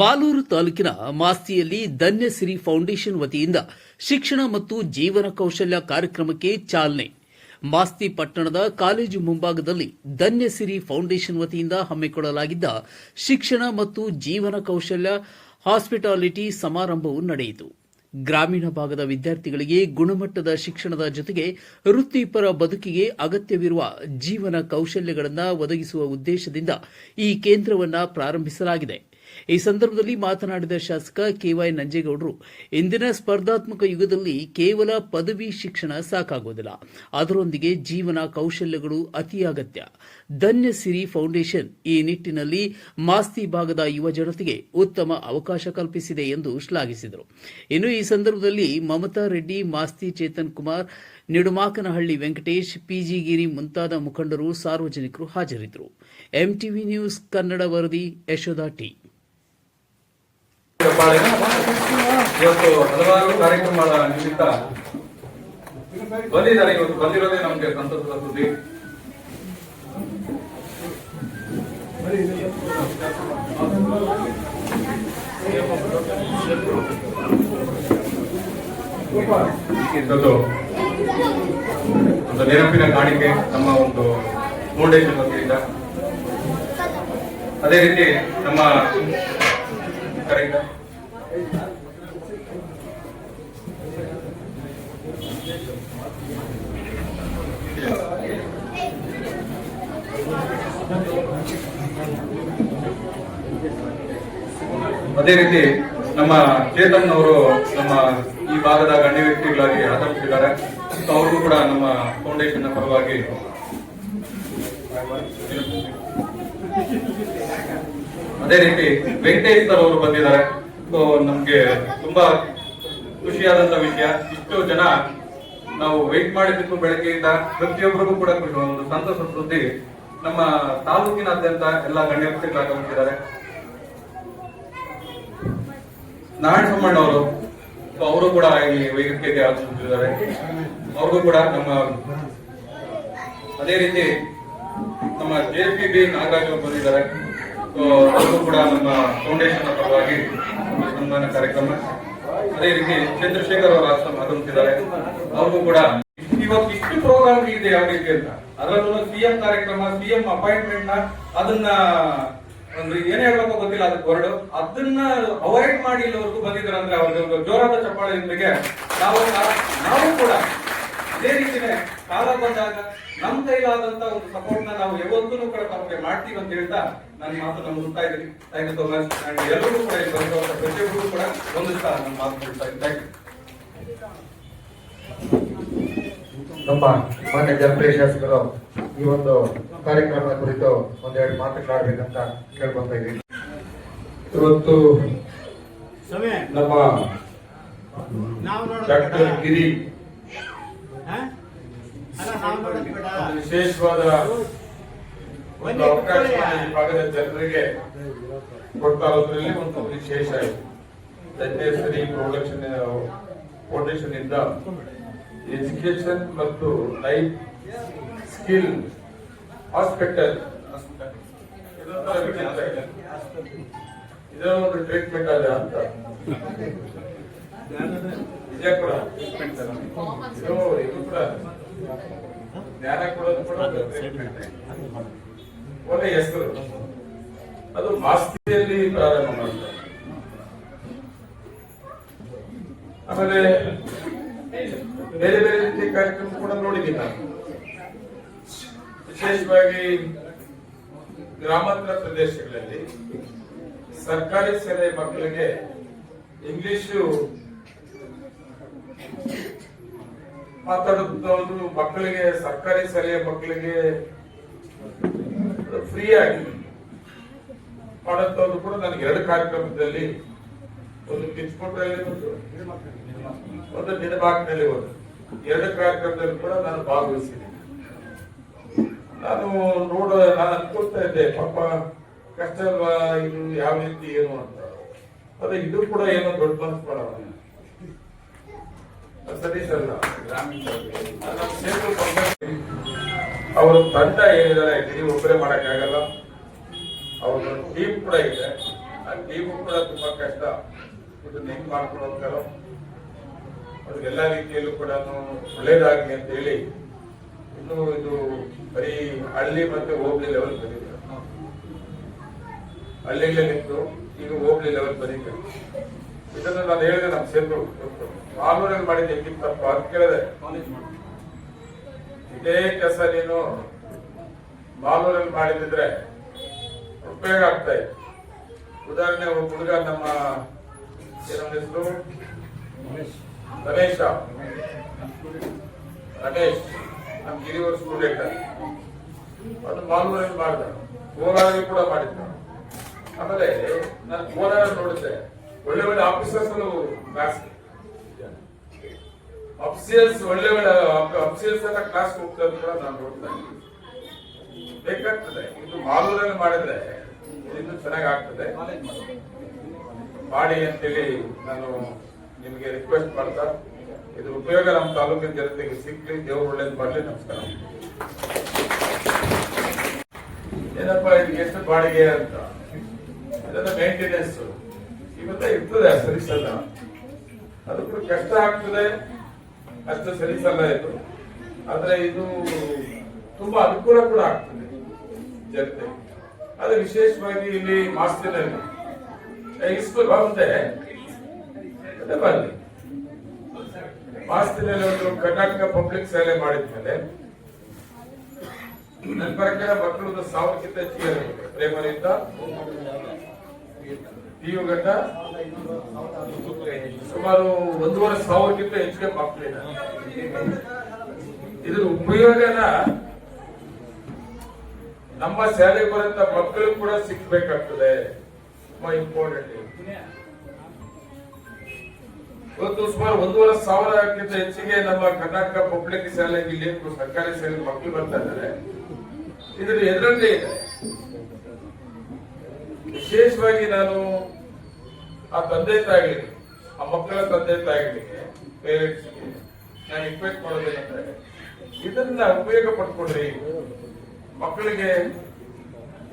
ಮಾಲೂರು ತಾಲೂಕಿನ ಮಾಸ್ತಿಯಲ್ಲಿ ಧನ್ಯಸಿರಿ ಫೌಂಡೇಶನ್ ವತಿಯಿಂದ ಶಿಕ್ಷಣ ಮತ್ತು ಜೀವನ ಕೌಶಲ್ಯ ಕಾರ್ಯಕ್ರಮಕ್ಕೆ ಚಾಲನೆ. ಮಾಸ್ತಿ ಪಟ್ಟಣದ ಕಾಲೇಜು ಮುಂಭಾಗದಲ್ಲಿ ಧನ್ಯಸಿರಿ ಫೌಂಡೇಶನ್ ವತಿಯಿಂದ ಹಮ್ಮಿಕೊಳ್ಳಲಾಗಿದ್ದ ಶಿಕ್ಷಣ ಮತ್ತು ಜೀವನ ಕೌಶಲ್ಯ ಹಾಸ್ಪಿಟಾಲಿಟಿ ಸಮಾರಂಭವು ನಡೆಯಿತು. ಗ್ರಾಮೀಣ ಭಾಗದ ವಿದ್ಯಾರ್ಥಿಗಳಿಗೆ ಗುಣಮಟ್ಟದ ಶಿಕ್ಷಣದ ಜೊತೆಗೆ ವೃತ್ತಿಪರ ಬದುಕಿಗೆ ಅಗತ್ಯವಿರುವ ಜೀವನ ಕೌಶಲ್ಯಗಳನ್ನು ಒದಗಿಸುವ ಉದ್ದೇಶದಿಂದ ಈ ಕೇಂದ್ರವನ್ನು ಪ್ರಾರಂಭಿಸಲಾಗಿದೆ. ಈ ಸಂದರ್ಭದಲ್ಲಿ ಮಾತನಾಡಿದ ಶಾಸಕ ಕೆವೈ ನಂಜೇಗೌಡರು, ಇಂದಿನ ಸ್ಪರ್ಧಾತ್ಮಕ ಯುಗದಲ್ಲಿ ಕೇವಲ ಪದವಿ ಶಿಕ್ಷಣ ಸಾಕಾಗುವುದಿಲ್ಲ ಅದರೊಂದಿಗೆ ಜೀವನ ಕೌಶಲ್ಯಗಳು ಅತಿ ಅಗತ್ಯ. ಧನ್ಯ ಸಿರಿ ಫೌಂಡೇಶನ್ ಈ ನಿಟ್ಟಿನಲ್ಲಿ ಮಾಸ್ತಿ ಭಾಗದ ಯುವ ಜನತೆಗೆ ಉತ್ತಮ ಅವಕಾಶ ಕಲ್ಪಿಸಿದೆ ಎಂದು ಶ್ಲಾಘಿಸಿದರು. ಇನ್ನು ಈ ಸಂದರ್ಭದಲ್ಲಿ ಮಮತಾ ರೆಡ್ಡಿ, ಮಾಸ್ತಿ ಚೇತನ್ ಕುಮಾರ್, ನಿಡುಮಾಕನಹಳ್ಳಿ ವೆಂಕಟೇಶ್ ಪಿಜಿಗಿರಿ ಮುಂತಾದ ಮುಖಂಡರು ಸಾರ್ವಜನಿಕರು ಹಾಜರಿದ್ದರು. ಎಂಟಿವಿ ನ್ಯೂಸ್ ಕನ್ನಡ ವರದಿ ಯಶೋಧ ಟಿ. ಹೆಬ್ಬಾಳೆನ ಇವತ್ತು ಹಲವಾರು ಕಾರ್ಯಕ್ರಮಗಳ ನಿಮಿತ್ತ ಬಂದಿದ್ದಾರೆ. ಇವತ್ತು ಬಂದಿರೋದೇ ನಮ್ಗೆ ಸಂತಸದ ಸುದ್ದಿ. ಇಂಥದ್ದು ಒಂದು ನೆನಪಿನ ಕಾಣಿಕೆ ನಮ್ಮ ಒಂದು ಫೌಂಡೇಶನ್ ವತಿಯಿಂದ. ಅದೇ ರೀತಿ ನಮ್ಮ ಅದೇ ರೀತಿ ನಮ್ಮ ಚೇತನ್ ಅವರು ನಮ್ಮ ಈ ಭಾಗದ ಗಣ್ಯ ವ್ಯಕ್ತಿಗಳಾಗಿ ಆಗಮಿಸಿದ್ದಾರೆ ಅವ್ರಿಗೂ ಕೂಡ ನಮ್ಮ ಫೌಂಡೇಶನ್ ಪರವಾಗಿ ಅದೇ ರೀತಿ ವೆಂಕಟೇಶ್ ಸರ್ ಅವರು ಬಂದಿದ್ದಾರೆ. ಸೊ, ನಮ್ಗೆ ತುಂಬಾ ಖುಷಿಯಾದಂತ ವಿಷಯ. ಇಷ್ಟು ಜನ ನಾವು ವೆಯ್ಟ್ ಮಾಡಿದ್ದು ಬೆಳಗ್ಗೆಯಿಂದ ಪ್ರತಿಯೊಬ್ಬರಿಗೂ ಕೂಡ ಖುಷಿ. ಒಂದು ಸಂತಸ ಸುದ್ದಿ ನಮ್ಮ ತಾಲೂಕಿನಾದ್ಯಂತ ಎಲ್ಲ ಗಣ್ಯ ವ್ಯಕ್ತಿಗಳು ಆಗಮಿಸಿದ್ದಾರೆ. ನಾರಾಯಣ ಸಮ್ಮಣ್ಣ ಅವರು ಅವರು ಕೂಡ ಈ ವೇದಿಕೆಗೆ ಆಗಮಿಸಿದ್ದಾರೆ. ಅವ್ರಿಗೂ ಕೂಡ ನಮ್ಮ ಅದೇ ರೀತಿ ನಮ್ಮ ಜೆ ಪಿ ಬಿ ನಾಗರಾಜ್ ಅವರು ಬಂದಿದ್ದಾರೆ. ಅವರು ಕೂಡ ನಮ್ಮ ಫೌಂಡೇಶನ್ ಪರವಾಗಿ ಸನ್ಮಾನ ಕಾರ್ಯಕ್ರಮ. ಅದೇ ರೀತಿ ಚಂದ್ರಶೇಖರ್ ಅವರು ಆಗಮಿಸಿದ್ದಾರೆ. ಅವ್ರಿಗೂ ಕೂಡ ಇವತ್ತು ಇಷ್ಟು ಪ್ರೋಗ್ರಾಮ್ ಇದೆ ಯಾವ ರೀತಿ ಅಂತ. ಅದರಲ್ಲೂ ಸಿಎಂ ಕಾರ್ಯಕ್ರಮ ಸಿಎಂ ಅಪಾಯಿಂಟ್ಮೆಂಟ್ನ ಅದನ್ನ ಅಂದ್ರೆ ಏನ್ ಹೇಳ್ಬೇಕೋ ಗೊತ್ತಿಲ್ಲ ಅದಕ್ಕೆ ಹೊರಡು. ಅದನ್ನ ಅವಾಯ್ಡ್ ಮಾಡಿ ಇಲ್ಲಿವರೆಗೂ ಬಂದಿದ್ದಾರೆ ಅಂದ್ರೆ ಅವ್ರಿಗೆ ಜೋರಾದ ಚಪ್ಪಾಳೆಯೊಂದಿಗೆ ನಾವು ನಾವು ಕೂಡ ಇದೇ ರೀತಿನೇ ಕಾಲ ಬಂದಾಗ ನಮ್ಮ ಕೈಲಾದಂತ ಒಂದು ಸಪೋರ್ಟ್ನ ನಾವು ಯಾವತ್ತೂ ಕೂಡ ತಮಗೆ ಮಾಡ್ತೀವಿ ಅಂತ ಹೇಳ್ತಾ ನನ್ನ ಮಾತು ನಾನು ಮುಗ್ತಾ ಇದ್ದೀನಿ. Thank you so much and ಎಲ್ಲರೂ ಕೂಡ ಇಲ್ಲಿ ಬಂದಿರುವಂತ ಪ್ರತಿಯೊಬ್ಬರು ಕೂಡ ಒಂದಿಸ್ತಾ ನನ್ನ ಮಾತು ಹೇಳ್ತಾ ಇದ್ದೀನಿ. ಥ್ಯಾಂಕ್ ಯು ನಮ್ಮ ಮಾನ್ಯ ಜನಪ್ರಿಯ ಶಾಸಕರು ಈ ಒಂದು ಕಾರ್ಯಕ್ರಮದ ಕುರಿತು ಒಂದೆರಡು ಮಾತುಗಳಾಡ್ಬೇಕಂತ ಕೇಳ್ಕೊಂತ ಇದ್ದೀನಿ. ಇವತ್ತು ನಮ್ಮ ಡಾಕ್ಟರ್ ಗಿರಿ ವಿಶೇಷವಾದ ಒಂದು ಅವಕಾಶ ಈ ಭಾಗದ ಜನರಿಗೆ ಕೊಡ್ತಾ ಇರೋದ್ರಲ್ಲಿ ಒಂದು ವಿಶೇಷ ಇದೆ. ಧನ್ಯಶ್ರೀ ಪ್ರೊಡಕ್ಷನ್ ಫೌಂಡೇಶನ್ ಇಂದ ಎಜುಕೇಶನ್ ಮತ್ತು ಲೈಫ್ ಸ್ಕಿಲ್ ಹಾಸ್ಪಿಟಲ್. ಇದರ ಒಂದು ಟ್ರೀಟ್ಮೆಂಟ್ ಅದ ಅಂತ. ವಿಜಯಪುರ ಜ್ಞಾನ ಕೊಡೋದು ಕೂಡ ಒಳ್ಳೆ ಹೆಸರು. ಅದು ಮಾಸ್ತಿಯಲ್ಲಿ ಪ್ರಾರಂಭ ಮಾಡ್ತಾರೆ. ಆಮೇಲೆ ಬೇರೆ ಬೇರೆ ರೀತಿಯ ಕಾರ್ಯಕ್ರಮ ಕೂಡ ನೋಡಿದ್ದೀನಿ ನಾನು. ವಿಶೇಷವಾಗಿ ಗ್ರಾಮಾಂತರ ಪ್ರದೇಶಗಳಲ್ಲಿ ಸರ್ಕಾರಿ ಶಾಲೆ ಮಕ್ಕಳಿಗೆ ಇಂಗ್ಲಿಷು ಮಾತಾಡುತ್ತವರು ಮಕ್ಕಳಿಗೆ, ಸರ್ಕಾರಿ ಶಾಲೆಯ ಮಕ್ಕಳಿಗೆ ಫ್ರೀ ಆಗಿ ಮಾಡುತ್ತವರು ಕೂಡ ನನಗೆ ಎರಡು ಕಾರ್ಯಕ್ರಮದಲ್ಲಿ ಒಂದು ಕಿಚ್ಕೋಟಲ್ಲಿ ಒಂದು ಒಂದು ನಿಡಬಾಗ್ನಲ್ಲಿ ಒಂದು. ಎರಡು ಕಾರ್ಯಕ್ರಮದಲ್ಲಿ ಕೂಡ ನಾನು ಭಾಗವಹಿಸಿದ್ದೀನಿ ನಾನು ನೋಡ, ನಾನು ಅನ್ಕೊಳ್ತಾ ಇದ್ದೆ, ಪಾಪ ಕಷ್ಟ ಇದು ಯಾವ ರೀತಿ ಏನು ಅಂತ. ಅದೇ ಇದು ಕೂಡ ಏನೋ ದೊಡ್ಡ ಮನಸ್ಸು ಮಾಡಲ್ಲ ಸತೀಶ್ ಅಲ್ಲ ನಮ್ಮ ಸೇತು ಪಕ್ಕ- ಅವ್ರ ತಂಡ ಏನಿದ್ದಾರೆ ನೀವು ಒಬ್ಬರೇ ಮಾಡೋಕ್ಕಾಗಲ್ಲ ಅವ್ರ ಟೀಮ್ ಕೂಡ ಇದೆ. ಆ ಟೀಮು ಕೂಡ ತುಂಬಾ ಕಷ್ಟ. ಇದನ್ನ ಹೆಂಗ್ ಮಾಡ್ಕೊಂಡು ಹೋಗ್ತಾರೋ ಅವ್ರಿಗೆಲ್ಲ ರೀತಿಯಲ್ಲೂ ಕೂಡ ಒಳ್ಳೇದಾಗಲಿ ಅಂತ ಹೇಳಿ. ಇನ್ನು ಇದು ಬರೀ ಹಳ್ಳಿ ಮತ್ತೆ ಹೋಬ್ಳಿ ಲೆವೆಲ್ ಬಂದಿದೆ. ಹಳ್ಳಿಗಳೇ ನಿಂತು ಈಗ ಹೋಬ್ಳಿ ಲೆವೆಲ್ ಬಂದಿದೆ. ಇದನ್ನು ನಾನು ಹೇಳಿದೆ ನಮ್ಮ ಸೇತು ಮಾಲೂರಲ್ಲಿ ಮಾಡಿದ ಹೆಂಗಿತ್ತು ತಪ್ಪ ಅಂತ ಕೇಳಿದೆ. ಇದೇ ಕೆಲಸ ನೀನು ಮಾಲೂರಲ್ಲಿ ಮಾಡಿದ್ರೆ ಉಪಯೋಗ ಆಗ್ತಾ ಇತ್ತು ಉದಾಹರಣೆ ಒಬ್ಬ ಹುಡುಗ ನಮ್ಮ ಏನೋ ಹೆಸರು? ರಮೇಶ. ರಮೇಶ್. ನಮ್ಮ ಗಿರಿವರ್ ಸ್ಟೂಡೆಂಟ್ ಅದು ಮಾಲೂರಲ್ಲಿ ಮಾಡಿದ. ಕೋಲಾರಲ್ಲಿ ಕೂಡ ಮಾಡಿದ್ದ. ಆಮೇಲೆ ನಾನು ಕೋಲಾರ ನೋಡಿದ್ದೆ. ಒಳ್ಳೆ ಒಳ್ಳೆ ಆಫೀಸರ್ಸ್ ಕ್ಲಾಸ್ ಅಫ್ಸಿಯಲ್ಸ್ ಒಳ್ಳೆ ಒಳ್ಳೆ ಅಫ್ಸಿಯಲ್ಸ್ ಎಲ್ಲ ಕ್ಲಾಸ್ ಹೋಗ್ತಾರೆ ಕೂಡ ನಾನು ನೋಡ್ತಾ. ಬೇಕಾಗ್ತದೆ. ಇದು ಮಾಲೂರಲ್ಲಿ ಮಾಡಿದ್ರೆ ಇನ್ನು ಚೆನ್ನಾಗಿ ಆಗ್ತದೆ. ಮಾಡಿ ಅಂತೇಳಿ ನಾನು ನಿಮಗೆ ರಿಕ್ವೆಸ್ಟ್ ಮಾಡ್ತಾ ಇದು ಉಪಯೋಗ ನಮ್ಮ ತಾಲೂಕಿನ ಜನತೆಗೆ ಸಿಕ್ಕಲಿ ದೇವರು ಒಳ್ಳೇದು ಮಾಡಲಿ, ನಮಸ್ಕಾರ. ಏನಪ್ಪ ಇದು ಎಷ್ಟು ಬಾಡಿಗೆ ಅಂತ? ಅದೆಲ್ಲ ಮೇಂಟೆನೆನ್ಸ್ ಇವತ್ತ ಇರ್ತದೆ ಸರಿಸಲ್ಲ ಅದು ಕೂಡ ಕಷ್ಟ ಆಗ್ತದೆ ಅಷ್ಟು ಸರಿಸಲ್ಲ ಇದು. ಆದ್ರೆ ಇದು ತುಂಬಾ ಅನುಕೂಲ ಕೂಡ ಆಗ್ತದೆ ಜನತೆ ಅದು ವಿಶೇಷವಾಗಿ ಇಲ್ಲಿ ಮಾಸ್ತಿನಲ್ಲಿ. ಇಷ್ಟು ಬಂದೆ ಬನ್ನಿ ಮಾಸ್ತಿನಲ್ಲಿ ಒಂದು ಕರ್ನಾಟಕ ಪಬ್ಲಿಕ್ ಶಾಲೆ ಮಾಡಿದ್ಮೇಲೆ ನನ್ನ ಪ್ರಕಾರ ಮಕ್ಕಳು ಒಂದು ಸಾವಿರಕ್ಕಿಂತ ಹೆಚ್ಚಿಗೆ ಇರಬೇಕು ಸುಮಾರು ಒಂದೂವರೆ ಸಾವಿರಕ್ಕಿಂತ ಹೆಚ್ಚಿಗೆ ಮಕ್ಕಳಿದ್ದಾರೆ ಇದ್ರ ಉಪಯೋಗನ ನಮ್ಮ ಶಾಲೆಗೆ ಬರಂತ ಮಕ್ಕಳು ಕೂಡ ಸಿಕ್ಬೇಕಾಗ್ತದೆ. ತುಂಬಾ ಇಂಪಾರ್ಟೆಂಟ್ ಇವತ್ತು ಸುಮಾರು ಒಂದೂವರೆ ಸಾವಿರಕ್ಕಿಂತ ಹೆಚ್ಚಿಗೆ ನಮ್ಮ ಕರ್ನಾಟಕ ಪಬ್ಲಿಕ್ ಶಾಲೆಗೆ ಇಲ್ಲಿ ಸರ್ಕಾರಿ ಶಾಲೆಗೆ ಮಕ್ಕಳು ಬರ್ತಾ ಇದ್ದಾರೆ. ಇದ್ರ ಎದುರಲ್ಲೇ ಇದೆ. ವಿಶೇಷವಾಗಿ ನಾನು ಆ ತಂದೆ ತಾಯಿಗಳಿಗೆ ಆ ಮಕ್ಕಳ ತಂದೆ ತಾಯಿಗಳಿಗೆ ಪೇರೆಂಟ್ಸ್ಗೆ ನಾನು ರಿಕ್ವೆಸ್ಟ್ ಮಾಡೋದೇನಂದ್ರೆ ಇದನ್ನ ಉಪಯೋಗ ಪಡ್ಕೊಡ್ರಿ ಮಕ್ಕಳಿಗೆ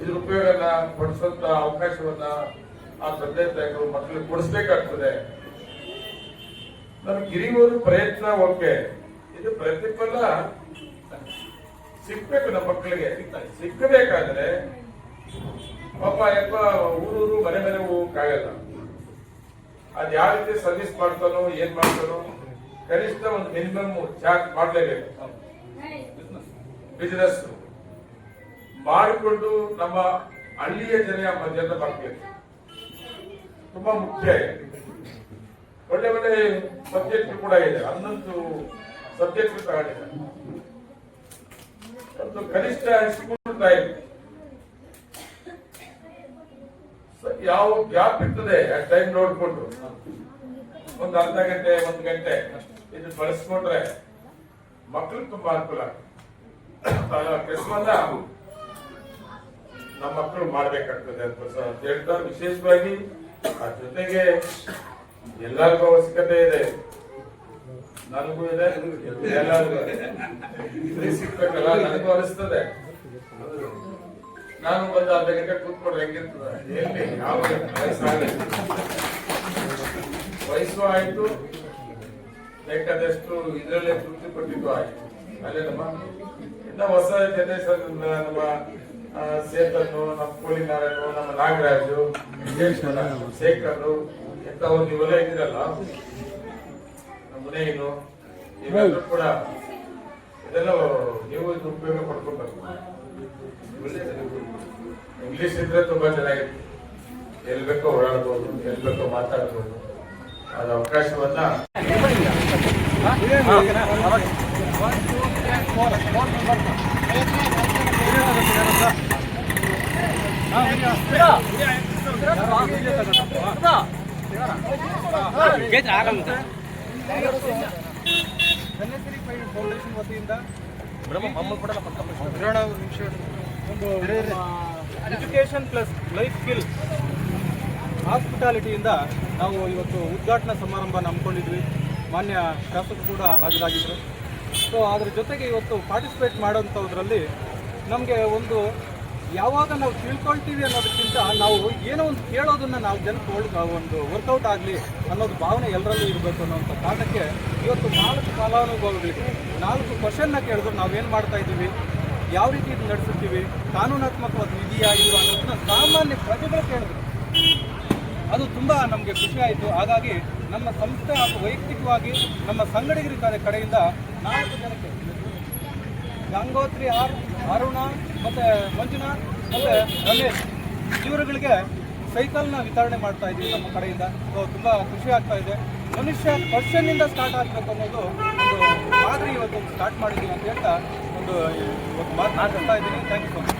ಇದ್ರ ಉಪಯೋಗನ ಪಡಿಸುವಂತ ಅವಕಾಶವನ್ನ ಆ ತಂದೆ ತಾಯಿಗಳು ಮಕ್ಕಳಿಗೆ ಕೊಡಿಸ್ಬೇಕಾಗ್ತದೆ. ನಮ್ಗೆ ಗಿರಿವರು ಪ್ರಯತ್ನ, ಓಕೆ. ಇದು ಪ್ರತಿಫಲ ಸಿಗ್ಬೇಕು ನಮ್ಮ ಮಕ್ಕಳಿಗೆ. ಸಿಕ್ಕಬೇಕಾದ್ರೆ ಪಾಪ ಯಪ್ಪ ಊರೂರು ಮನೆ ಮನೆ ಹೋಗಕ್ಕಾಗಲ್ಲ. ಅದ್ ಯಾವ ರೀತಿ ಸರ್ವಿಸ್ ಮಾಡ್ತಾನೋ, ಏನ್ ಮಾಡ್ತಾನೋ, ಕನಿಷ್ಠ ಒಂದು ಮಿನಿಮಮ್ ಚಾರ್ಜ್ ಮಾಡಲೇಬೇಕು. ಬಿಸ್ನೆಸ್ ಮಾಡಿಕೊಂಡು ನಮ್ಮ ಹಳ್ಳಿಯ ಜನ ಮಧ್ಯದ ಮಕ್ಕಳಿಗೆ ತುಂಬಾ ಮುಖ್ಯ ಇದೆ. ಒಳ್ಳೆ ಒಳ್ಳೆ ಸಬ್ಜೆಕ್ಟ್ ಕೂಡ ಇದೆ. ಹನ್ನೊಂದು ಸಬ್ಜೆಕ್ಟ್ ತಗೊಂಡಿದೆ ಒಂದು ಕನಿಷ್ಠ ಸ್ಕೂಲ್ ಟೈಮ್ ಯಾವ ಗ್ಯಾಪ್ ಇರ್ತದೆ ಟೈಮ್ ನೋಡ್ಕೊಂಡು. ಒಂದು ಅರ್ಧ ಗಂಟೆ, ಒಂದು ಗಂಟೆ. ಇದು ಬಳಸ್ಕೊಂಡ್ರೆ ಮಕ್ಕಳು ತುಂಬಾ ಅನುಕೂಲ ಕೆಲಸವನ್ನ ನಮ್ಮ ಮಕ್ಕಳು ಮಾಡ್ಬೇಕಾಗ್ತದೆ ಅಂತ ಹೇಳ್ತಾರೆ ವಿಶೇಷವಾಗಿ ಆ ಜೊತೆಗೆ ಎಲ್ಲರಿಗೂ ಅವಶ್ಯಕತೆ ಇದೆ. ನನಗೂ ಇದೆ, ಎಲ್ಲರಿಗೂ ಸಿಗ್ಬೇಕಲ್ಲ ನನಗೂ ಅನಿಸ್ತದೆ. ನಾನು ಬಂದು ಗಂಟೆ ಕೂತ್ಕೊಂಡ್ರೆ ಹೆಂಗಿರ್ತದೆ ಎಲ್ಲಿ? ಯಾವ ವಯಸ್ಸು ಆಯ್ತು. ಬೇಕಾದಷ್ಟು ಇದರಲ್ಲೇ ತೃಪ್ತಿ ಪಟ್ಟಿದ್ದು ಆಯ್ತು. ಅಲ್ಲೇ ನಮ್ಮ ಇನ್ನ ಹೊಸ ಜನರೇಷನ್ ನಮ್ಮ ಸೇತನ್ನು, ನಮ್ಮ ಕೋಳಿನಾರನು ನಮ್ಮ ನಾಗರಾಜು ಶೇಖರ್ ಎಂತವ್ರು ನೀವೆಲ್ಲ ಇದ್ದೀರಲ್ಲ? ನಮ್ಮ ಮುನೇನು ಇವೆಲ್ಲರೂ ಕೂಡ ಇದೆಲ್ಲ ನೀವು ಉಪಯೋಗ ಪಡ್ಕೊಬೇಕು ಇಂಗ್ಲಿಷ್ ಇದ್ರೆ ತುಂಬಾ ಚೆನ್ನಾಗಿತ್ತು. ಎಲ್ಲಿ ಬೇಕೋ ಓಡಾಡ್ಬೋದು ಎಲ್ಲಿ ಬೇಕೋ ಮಾತಾಡ್ಬೋದು. ಅದ ಅವಕಾಶವನ್ನ ಫೌಂಡೇಶನ್ ವತಿಯಿಂದ ಎಜುಕೇಶನ್ ಪ್ಲಸ್ ಲೈಫ್ ಸ್ಕಿಲ್ ಹಾಸ್ಪಿಟಾಲಿಟಿಯಿಂದ ನಾವು ಇವತ್ತು ಉದ್ಘಾಟನಾ ಸಮಾರಂಭ ನಂಬ್ಕೊಂಡಿದ್ವಿ ಮಾನ್ಯ ಶಾಸಕರು ಕೂಡ ಹಾಜರಾಗಿದ್ದರು. ಸೊ ಅದ್ರ ಜೊತೆಗೆ ಇವತ್ತು ಪಾರ್ಟಿಸಿಪೇಟ್ ಮಾಡೋಂಥದ್ರಲ್ಲಿ ನಮಗೆ ಒಂದು ಯಾವಾಗ ನಾವು ತಿಳ್ಕೊಳ್ತೀವಿ ಅನ್ನೋದಕ್ಕಿಂತ ನಾವು ಏನೋ ಒಂದು ಕೇಳೋದನ್ನ ನಾವು ಜನಕ್ಕೆ ಒಂದು ವರ್ಕೌಟ್ ಆಗಲಿ ಅನ್ನೋದು ಭಾವನೆ ಎಲ್ಲರಲ್ಲೂ ಇರಬೇಕು ಅನ್ನೋಂಥ ಕಾರಣಕ್ಕೆ ಇವತ್ತು ನಾಲ್ಕು ಫಲಾನುಭವಿಗಳಿಗೆ ನಾಲ್ಕು ಕ್ವಶನ್ನ ಕೇಳಿದ್ರು ನಾವೇನು ಮಾಡ್ತಾ ಇದ್ದೀವಿ? ಯಾವ ರೀತಿ ಇದು ನಡೆಸುತ್ತೀವಿ? ಕಾನೂನಾತ್ಮಕವಾದ ಇದೆಯಾ ಇಲ್ಲ ಅನ್ನೋದನ್ನ ಸಾಮಾನ್ಯ ಪ್ರಜೆಗಳು ಕೇಳಿದ್ರು. ಅದು ತುಂಬ ನಮಗೆ ಖುಷಿ ಆಯಿತು. ಹಾಗಾಗಿ ನಮ್ಮ ಸಂಸ್ಥೆ ಹಾಗೂ ವೈಯಕ್ತಿಕವಾಗಿ ನಮ್ಮ ಕಡೆ- ಕಡೆಯಿಂದ ನಾಲ್ಕು ಜನಕ್ಕೆ ಗಂಗೋತ್ರಿ ಆರ್, ಅರುಣ ಮತ್ತು ಮಂಜುನಾಥ್ ಮತ್ತು ರಮೇಶ್. ಇವರುಗಳಿಗೆ ಸೈಕಲ್ನ ವಿತರಣೆ ಮಾಡ್ತಾ ಇದ್ದೀವಿ ನಮ್ಮ ಕಡೆಯಿಂದ. ಸೊ ತುಂಬ ಖುಷಿ ಆಗ್ತಾ ಇದೆ. ಮನುಷ್ಯ ಕ್ವಶನ್ನಿಂದ ಸ್ಟಾರ್ಟ್ ಆಗಬೇಕು ಅನ್ನೋದು ಒಂದು ಮಾದರಿ ಇವತ್ತು ಸ್ಟಾರ್ಟ್ ಮಾಡಿದ್ದೀವಿ ಅಂತ ಹೇಳ್ತಾ ಒಂದು ಮಾತು ಮಾತನಾಡ್ತಾ ಇದ್ದೀನಿ. Thank you so much